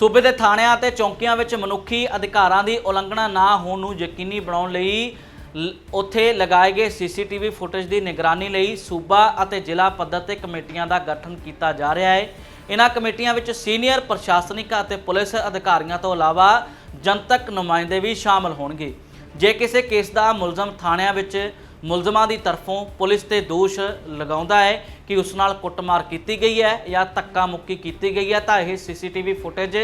ਸੂਬੇ ਦੇ ਥਾਣਿਆਂ ਅਤੇ ਚੌਂਕੀਆਂ ਵਿੱਚ ਮਨੁੱਖੀ ਅਧਿਕਾਰਾਂ ਦੀ ਉਲੰਘਣਾ ਨਾ ਹੋਣ ਨੂੰ ਯਕੀਨੀ ਬਣਾਉਣ ਲਈ ਉੱਥੇ ਲਗਾਏ ਗਏ ਸੀਸੀਟੀਵੀ ਫੁਟੇਜ ਦੀ ਨਿਗਰਾਨੀ ਲਈ ਸੂਬਾ ਅਤੇ ਜ਼ਿਲ੍ਹਾ ਪੱਧਰ ਤੇ ਕਮੇਟੀਆਂ ਦਾ ਗਠਨ ਕੀਤਾ ਜਾ ਰਿਹਾ ਹੈ। ਇਹਨਾਂ ਕਮੇਟੀਆਂ ਵਿੱਚ ਸੀਨੀਅਰ ਪ੍ਰਸ਼ਾਸਨਿਕ ਅਤੇ ਪੁਲਿਸ ਅਧਿਕਾਰੀਆਂ ਤੋਂ ਇਲਾਵਾ ਜਨਤਕ ਨੁਮਾਇੰਦੇ ਵੀ ਸ਼ਾਮਲ ਹੋਣਗੇ। ਜੇ ਕਿਸੇ ਕੇਸ ਦਾ ਮੁਲਜ਼ਮ ਥਾਣਿਆਂ ਵਿੱਚ ਮੁਲਜ਼ਮਾਂ ਦੀ ਤਰਫੋਂ ਪੁਲਿਸ ਤੇ ਦੋਸ਼ ਲਗਾਉਂਦਾ ਹੈ ਕਿ ਉਸ ਨਾਲ ਕੁੱਟਮਾਰ ਕੀਤੀ ਗਈ ਹੈ ਜਾਂ ਧੱਕਾ ਮੁੱਕੀ ਕੀਤੀ ਗਈ ਹੈ। ਤਾਂ ਇਹ ਸੀਸੀਟੀਵੀ ਫੁਟੇਜ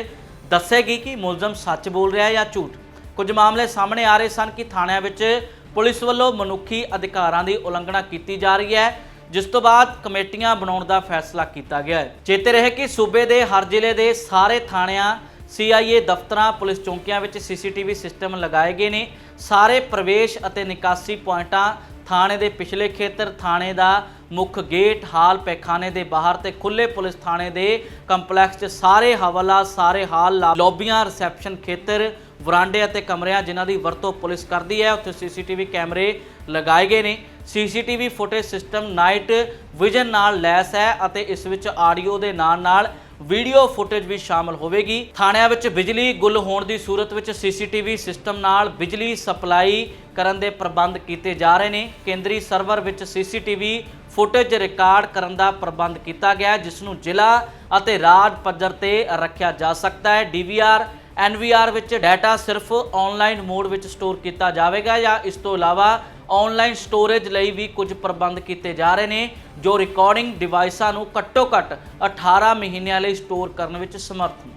ਦੱਸੇਗੀ ਕਿ ਮੁਲਜ਼ਮ ਸੱਚ ਬੋਲ ਰਿਹਾ ਹੈ ਜਾਂ ਝੂਠ। ਕੁਝ ਮਾਮਲੇ ਸਾਹਮਣੇ ਆ ਰਹੇ ਸਨ ਕਿ ਥਾਣਿਆਂ ਵਿੱਚ ਪੁਲਿਸ ਵੱਲੋਂ ਮਨੁੱਖੀ ਅਧਿਕਾਰਾਂ ਦੀ ਉਲੰਘਣਾ ਕੀਤੀ ਜਾ ਰਹੀ ਹੈ, ਜਿਸ ਤੋਂ ਬਾਅਦ ਕਮੇਟੀਆਂ ਬਣਾਉਣ ਦਾ ਫੈਸਲਾ ਕੀਤਾ ਗਿਆ ਹੈ। ਚੇਤੇ ਰਹੇ ਕਿ ਸੂਬੇ ਦੇ ਹਰ ਜ਼ਿਲ੍ਹੇ ਦੇ ਸਾਰੇ ਥਾਣਿਆਂ, ਸੀਆਈਏ ਦਫ਼ਤਰਾਂ, ਪੁਲਿਸ ਚੌਂਕੀਆਂ ਵਿੱਚ ਸੀਸੀਟੀਵੀ ਸਿਸਟਮ ਲਗਾਏ ਗਏ ਨੇ। ਸਾਰੇ ਪ੍ਰਵੇਸ਼ ਅਤੇ ਨਿਕਾਸੀ ਪੁਆਇੰਟਾਂ ਥਾਣੇ ਦੇ ਪਿਛਲੇ ਖੇਤਰ ਥਾਣੇ ਦਾ ਮੁੱਖ ਗੇਟ, ਹਾਲ ਪੈਖਾਨੇ ਦੇ ਬਾਹਰ ਤੇ ਖੁੱਲੇ ਪੁਲਿਸ ਥਾਣੇ ਦੇ ਕੰਪਲੈਕਸ 'ਚ ਸਾਰੇ ਹਵਾਲਾ, ਸਾਰੇ ਹਾਲ ਲਾ- ਲੌਬੀਆਂ, ਰਿਸੈਪਸ਼ਨ ਖੇਤਰ, ਵਰਾਂਡੇ ਅਤੇ ਕਮਰਿਆਂ ਜਿਨ੍ਹਾਂ ਦੀ ਵਰਤੋਂ ਪੁਲਿਸ ਕਰਦੀ ਹੈ। ਉੱਥੇ ਸੀਸੀਟੀਵੀ ਕੈਮਰੇ ਲਗਾਏ ਗਏ ਨੇ। CCTV footage system night vision ਨਾਲ ਲੈਸ ਹੈ ਅਤੇ ਇਸ ਵਿੱਚ ਆਡੀਓ ਦੇ ਨਾਲ ਨਾਲ ਵੀਡੀਓ ਫੁਟੇਜ ਵੀ ਸ਼ਾਮਲ ਹੋਵੇਗੀ। ਥਾਣਿਆਂ ਵਿੱਚ ਬਿਜਲੀ ਗੁੱਲ ਹੋਣ ਦੀ ਸੂਰਤ ਵਿੱਚ ਸੀਸੀਟੀਵੀ ਸਿਸਟਮ ਨਾਲ ਬਿਜਲੀ ਸਪਲਾਈ ਕਰਨ ਦੇ ਪ੍ਰਬੰਧ ਕੀਤੇ ਜਾ ਰਹੇ ਨੇ। ਕੇਂਦਰੀ ਸਰਵਰ ਵਿੱਚ ਸੀਸੀਟੀਵੀ ਫੁਟੇਜ ਰਿਕਾਰਡ ਕਰਨ ਦਾ ਪ੍ਰਬੰਧ ਕੀਤਾ ਗਿਆ ਜਿਸ ਨੂੰ ਜ਼ਿਲ੍ਹਾ ਅਤੇ ਰਾਜ ਪੱਧਰ ਤੇ ਰੱਖਿਆ ਜਾ ਸਕਦਾ ਹੈ। ਡੀਵੀਆਰ, ਐਨਵੀਆਰ ਵਿੱਚ ਡਾਟਾ ਸਿਰਫ ਆਨਲਾਈਨ ਮੋਡ ਵਿੱਚ ਸਟੋਰ ਕੀਤਾ ਜਾਵੇਗਾ ਜਾਂ ਇਸ ਤੋਂ ਇਲਾਵਾ ਆਨਲਾਈਨ ਸਟੋਰੇਜ ਲਈ ਵੀ ਕੁਝ ਪ੍ਰਬੰਧ ਕੀਤੇ ਜਾ ਰਹੇ ਨੇ, ਜੋ ਰਿਕਾਰਡਿੰਗ ਡਿਵਾਈਸਾਂ ਨੂੰ ਘੱਟੋ ਘੱਟ 18 ਮਹੀਨਿਆਂ ਲਈ ਸਟੋਰ ਕਰਨ ਵਿੱਚ ਸਮਰੱਥ ਨੇ।